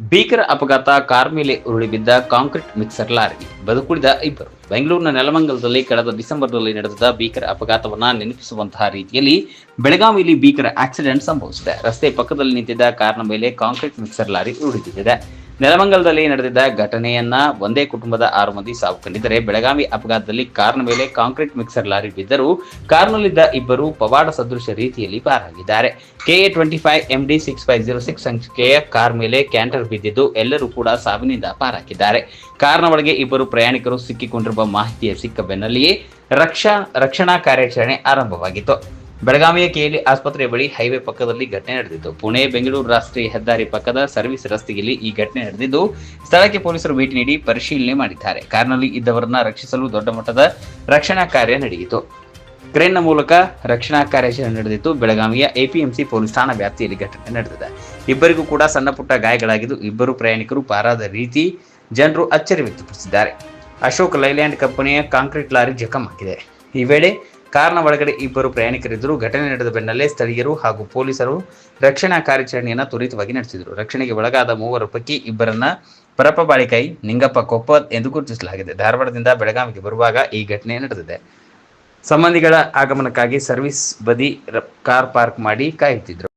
ಭೀಕರ ಅಪಘಾತ, ಕಾರ್ ಮೇಲೆ ಉರುಳಿ ಬಿದ್ದ ಕಾಂಕ್ರೀಟ್ ಮಿಕ್ಸರ್ ಲಾರಿ ಬದುಕುಳಿದ ಇಬ್ಬರು. ಬೆಂಗಳೂರಿನ ನೆಲಮಂಗಲದಲ್ಲಿ ಕಳೆದ ಡಿಸೆಂಬರ್ನಲ್ಲಿ ನಡೆದ ಭೀಕರ ಅಪಘಾತವನ್ನು ನೆನಪಿಸುವಂತಹ ರೀತಿಯಲ್ಲಿ ಬೆಳಗಾವಿಯಲ್ಲಿ ಭೀಕರ ಆಕ್ಸಿಡೆಂಟ್ ಸಂಭವಿಸಿದೆ. ರಸ್ತೆ ಪಕ್ಕದಲ್ಲಿ ನಿಂತಿದ್ದ ಕಾರ್ನ ಮೇಲೆ ಕಾಂಕ್ರೀಟ್ ಮಿಕ್ಸರ್ ಲಾರಿ ಉರುಳಿ ನೆಲಮಂಗಲದಲ್ಲಿ ನಡೆದಿದ್ದ ಘಟನೆಯನ್ನ ಒಂದೇ ಕುಟುಂಬದ ಆರು ಮಂದಿ ಸಾವು ಕಂಡಿದ್ದರೆ ಬೆಳಗಾವಿ ಅಪಘಾತದಲ್ಲಿ ಕಾರ್ನ ಮೇಲೆ ಕಾಂಕ್ರೀಟ್ ಮಿಕ್ಸರ್ ಲಾರಿ ಬಿದ್ದರೂ ಕಾರ್ನಲ್ಲಿದ್ದ ಇಬ್ಬರು ಪವಾಡ ಸದೃಶ ರೀತಿಯಲ್ಲಿ ಪಾರಾಗಿದ್ದಾರೆ. KA twenty five MD six five zero six ಸಂಖ್ಯೆಯ ಕಾರ್ ಮೇಲೆ ಕ್ಯಾಂಟರ್ ಬಿದ್ದಿದ್ದು ಎಲ್ಲರೂ ಕೂಡ ಸಾವಿನಿಂದ ಪಾರಾಗಿದ್ದಾರೆ. ಕಾರ್ನ ಒಳಗೆ ಇಬ್ಬರು ಪ್ರಯಾಣಿಕರು ಸಿಕ್ಕಿಕೊಂಡಿರುವ ಮಾಹಿತಿಯ ಸಿಕ್ಕ ಬೆನ್ನಲ್ಲಿಯೇ ರಕ್ಷಾ ರಕ್ಷಣಾ ಕಾರ್ಯಾಚರಣೆ ಆರಂಭವಾಗಿತ್ತು. ಬೆಳಗಾವಿಯ ಕೆಎಲಿ ಆಸ್ಪತ್ರೆ ಬಳಿ ಹೈವೇ ಪಕ್ಕದಲ್ಲಿ ಘಟನೆ ನಡೆದಿತ್ತು. ಪುಣೆ ಬೆಂಗಳೂರು ರಾಷ್ಟ್ರೀಯ ಹೆದ್ದಾರಿ ಪಕ್ಕದ ಸರ್ವಿಸ್ ರಸ್ತೆಯಲ್ಲಿ ಈ ಘಟನೆ ನಡೆದಿದ್ದು, ಸ್ಥಳಕ್ಕೆ ಪೊಲೀಸರು ಭೇಟಿ ನೀಡಿ ಪರಿಶೀಲನೆ ಮಾಡಿದ್ದಾರೆ. ಕಾರ್ನಲ್ಲಿ ಇದ್ದವರನ್ನ ರಕ್ಷಿಸಲು ದೊಡ್ಡ ಮಟ್ಟದ ರಕ್ಷಣಾ ಕಾರ್ಯ ನಡೆಯಿತು. ಕ್ರೇನ್ನ ಮೂಲಕ ರಕ್ಷಣಾ ಕಾರ್ಯಾಚರಣೆ ನಡೆದಿತ್ತು. ಬೆಳಗಾವಿಯ ಎಪಿಎಂಸಿ ಪೊಲೀಸ್ ಠಾಣಾ ವ್ಯಾಪ್ತಿಯಲ್ಲಿ ಘಟನೆ ನಡೆದಿದೆ. ಇಬ್ಬರಿಗೂ ಕೂಡ ಸಣ್ಣ ಪುಟ್ಟ ಗಾಯಗಳಾಗಿದ್ದು, ಇಬ್ಬರು ಪ್ರಯಾಣಿಕರು ಪಾರಾದ ರೀತಿ ಜನರು ಅಚ್ಚರಿ ವ್ಯಕ್ತಪಡಿಸಿದ್ದಾರೆ. ಅಶೋಕ್ ಲೈಲ್ಯಾಂಡ್ ಕಂಪನಿಯ ಕಾಂಕ್ರೀಟ್ ಲಾರಿ ಜಖಂ ಹಾಕಿದೆ ಈ ವೇಳೆ ಕಾರ್ನ ಒಳಗಡೆ ಇಬ್ಬರು ಪ್ರಯಾಣಿಕರಿದ್ದರು. ಘಟನೆ ನಡೆದ ಬೆನ್ನಲ್ಲೇ ಸ್ಥಳೀಯರು ಹಾಗೂ ಪೊಲೀಸರು ರಕ್ಷಣಾ ಕಾರ್ಯಾಚರಣೆಯನ್ನು ತ್ವರಿತವಾಗಿ ನಡೆಸಿದರು. ರಕ್ಷಣೆಗೆ ಒಳಗಾದ ಮೂವರ ಪೈಕಿ ಇಬ್ಬರನ್ನ ಪರಪ್ಪ ಬಾಳಿಕಾಯಿ ನಿಂಗಪ್ಪ ಕೊಪ್ಪ ಎಂದು ಗುರುತಿಸಲಾಗಿದೆ. ಧಾರವಾಡದಿಂದ ಬೆಳಗಾವಿಗೆ ಬರುವಾಗ ಈ ಘಟನೆ ನಡೆದಿದೆ. ಸಂಬಂಧಿಗಳ ಆಗಮನಕ್ಕಾಗಿ ಸರ್ವಿಸ್ ಬದಿ ಕಾರ್ ಪಾರ್ಕ್ ಮಾಡಿ ಕಾಯುತ್ತಿದ್ದರು.